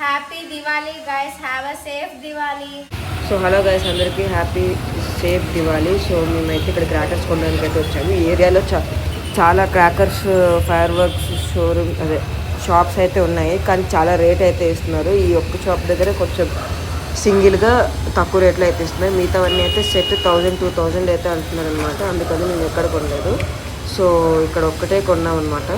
Happy Diwali guys have a safe Diwali so hello guys అందరికీ happy safe Diwali so మేమైతే ఇక్కడ crackers కొనడానికి అయితే వచ్చాము. ఈ ఏరియాలో చాలా క్రాకర్స్ ఫైర్ వర్క్స్ షోరూమ్ అదే షాప్స్ అయితే ఉన్నాయి. కానీ చాలా రేట్ అయితే ఇస్తున్నారు. ఈ ఒక్క షాప్ దగ్గర కొంచెం సింగిల్గా తక్కువ రేట్లో అయితే ఇస్తున్నాయి మిగతావన్నీ అయితే సెట్ థౌజండ్ టూ థౌజండ్ అయితే అంటున్నారు అనమాట అందుకని మేము ఎక్కడ కొనలేదు. సో ఇక్కడ ఒక్కటే కొన్నాం అనమాట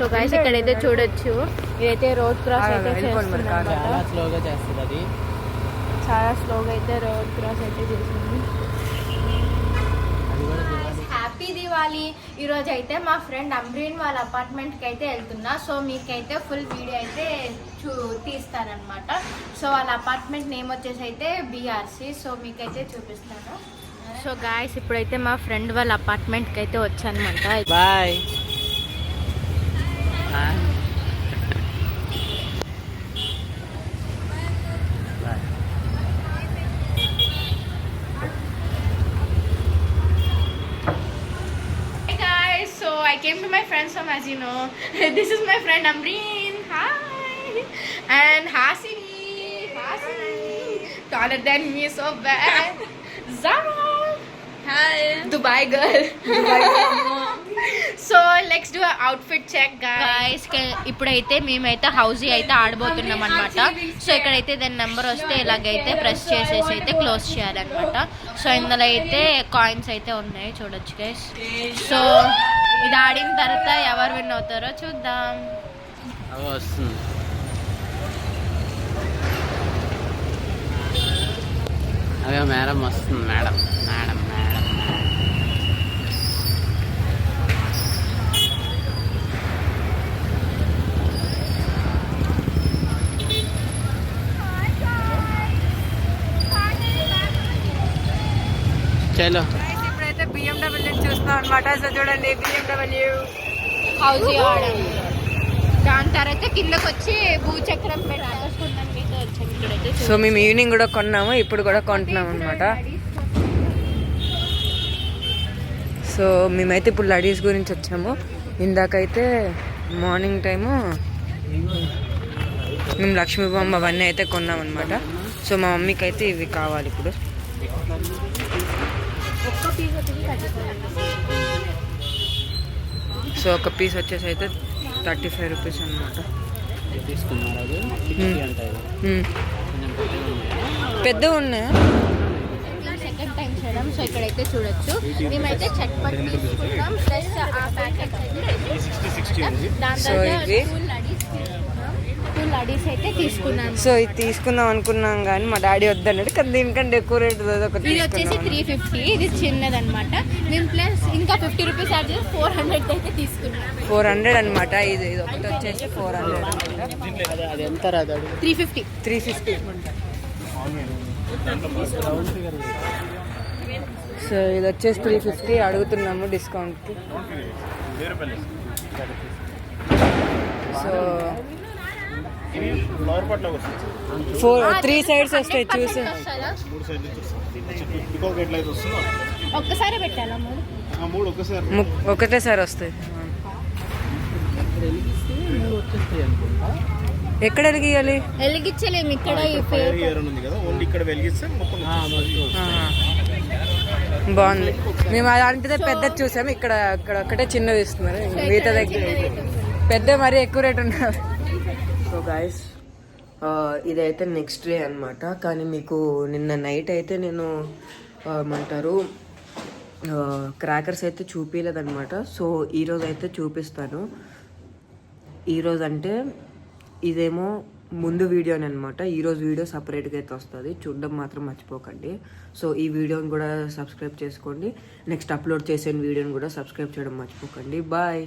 సో గైస్ ఇక్కడైతే చూడొచ్చు. ఇదైతే రోడ్ క్రాస్ అయితే చేస్తుంది చాలా స్లోగా చేస్తుంది అది. చాలా స్లోగా అయితే రోడ్ క్రాస్ అయితే చేసింది. దివాళీ హ్యాపీ దివాళీ ఈరోజు అయితే మా ఫ్రెండ్ అమ్రీన్ వాళ్ళ అపార్ట్మెంట్కి అయితే వెళ్తున్నా. సో మీకైతే ఫుల్ వీడియో అయితే చూ తీస్తారనమాట సో వాళ్ళ అపార్ట్మెంట్ నేమ్ వచ్చేసి అయితే బీఆర్సీ సో మీకైతే చూపిస్తాను. సో గాయస్ ఇప్పుడైతే మా ఫ్రెండ్ వాళ్ళ అపార్ట్మెంట్కి అయితే వచ్చానమాట. Boy came to my friend's home as you know. this is my friend Amreen. Hi. And Hasini. Hasini. Taller than me so bad. Zara. Hi. Dubai girl. So let's do outfit check guys ఇప్పుడైతే మేమైతే housie అయితే ఆడబోతున్నాం అనమాట so ఇక్కడైతే దాని number వస్తే ఇలాగైతే press చేసేసి అయితే క్లోజ్ చేయాలన్నమాట సో ఇందులో అయితే కాయిన్స్ అయితే ఉన్నాయి చూడొచ్చు గైస్ సో ఇది ఆడిన తర్వాత ఎవరు విన్ అవుతారో చూద్దాం. వస్తుంది అదే మేడం వస్తుంది మేడం మేడం మేడం. చలో. బిఎండబ్ల్యూ చూస్తున్నాం అనమాట సో చూడండి బిఎండబ్ల్యూ ఆడాం దాని తర్వాత కిందకి వచ్చి భూచక్రం సో మేము ఈవినింగ్ కూడా కొన్నాము ఇప్పుడు కూడా కొంటున్నాం అనమాట సో మేమైతే ఇప్పుడు లడీస్ గురించి వచ్చాము. ఇందాకైతే మార్నింగ్ టైము మేము లక్ష్మీ బొమ్మ అవన్నీ అయితే కొన్నాం అనమాట సో మా మమ్మీకి అయితే ఇవి కావాలి ఇప్పుడు. సో ఒక పీస్ వచ్చేసి అయితే థర్టీ ఫైవ్ రూపీస్ అనమాట. పెద్ద ఉన్నాయా? సెకండ్ టైం చేయడం. సో ఇక్కడైతే చూడొచ్చు. మేమైతే చట్పట్ తీసుకున్నాం ప్లస్ ఆ ప్యాకెట్ దాని So, తర్వాత ఇవి? టూ లడీస్ తీసుకున్నాం టూ లడీస్ అయితే తీసుకున్నాం సో ఇది తీసుకుందాం అనుకున్నాం కానీ మా డాడీ వద్దన్నాడు. కానీ దీనికంటే ఎక్కువ రేట్ ఒకటి ఇది వచ్చేసి త్రీ ఫిఫ్టీ ఇది చిన్నదన్నమాట. మేము ప్లస్ ఇంకా ఫిఫ్టీ రూపీస్ యాడ్ చేసి ఫోర్ హండ్రెడ్ అయితే తీసుకున్నాం. ఫోర్ హండ్రెడ్ అనమాట ఇది ఇది ఒకటి వచ్చేసి ఫోర్ హండ్రెడ్ అనమాట ఎంత రాదు three fifty three fifty so ఇది వచ్చేసి త్రీ ఫిఫ్టీ అడుగుతున్నాము డిస్కౌంట్కి సో ఫోర్ త్రీ సైడ్స్ వస్తాయి చూసి. ఒక్కసారి పెట్టాలా మూడు? ఆ మూడు ఒక్కసారి. ము- ఒకటేసారి వస్తాయి. ఎక్కడ వెలిగియాలి వెలిగించలేము ఇక్కడ. బాగుంది. మేము అలాంటిదే పెద్ద చూసాము ఇక్కడ ఇక్కడ ఒకటే చిన్నది ఇస్తున్నారు మిగతా దగ్గర. పెద్ద మరీ ఎక్కువ రేట్ ఉన్నారు సో గాయస్ uh, ఇదైతే నెక్స్ట్ డే అనమాట కానీ మీకు నిన్న నైట్ అయితే నేను uh, ఏమంటారు uh, క్రాకర్స్ అయితే చూపించలేదన్నమాట సో ఈరోజు అయితే చూపిస్తాను. ఈరోజు అంటే ఇదేమో ముందు వీడియోని అనమాట ఈరోజు వీడియో సపరేట్గా అయితే వస్తుంది. చూడడం మాత్రం మర్చిపోకండి. సో ఈ వీడియోని కూడా సబ్స్క్రైబ్ చేసుకోండి. నెక్స్ట్ అప్లోడ్ చేసే వీడియోని కూడా సబ్స్క్రైబ్ చేయడం మర్చిపోకండి. బాయ్